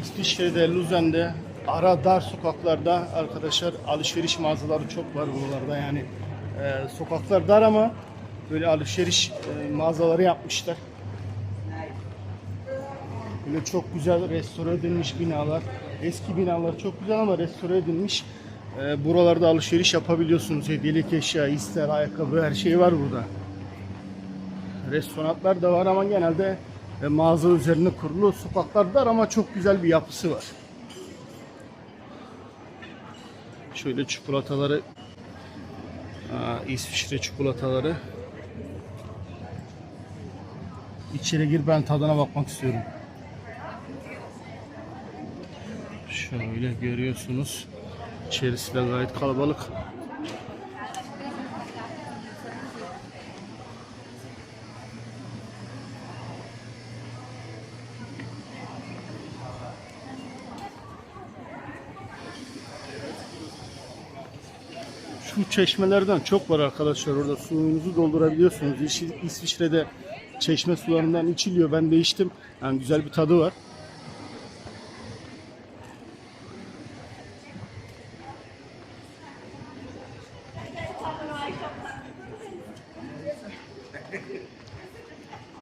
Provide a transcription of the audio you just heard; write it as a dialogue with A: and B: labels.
A: İsviçre'de, Luzern'de ara dar sokaklarda arkadaşlar alışveriş mağazaları çok var buralarda yani e, sokaklar dar ama böyle alışveriş e, mağazaları yapmışlar. Böyle çok güzel restore edilmiş binalar. Eski binalar çok güzel ama restore edilmiş. E, buralarda alışveriş yapabiliyorsunuz. Hediyelik eşya, ister, ayakkabı her şey var burada. Restoranlar da var ama genelde e, mağaza üzerine kurulu. Sokaklar dar ama çok güzel bir yapısı var. Şöyle çikolataları Aa, İsviçre çikolataları. İçeri gir ben tadına bakmak istiyorum. Şöyle görüyorsunuz. İçerisi de gayet kalabalık. Şu çeşmelerden çok var arkadaşlar orada suyunuzu doldurabiliyorsunuz. İsvi- İsviçre'de çeşme sularından içiliyor. Ben de içtim. Yani güzel bir tadı var.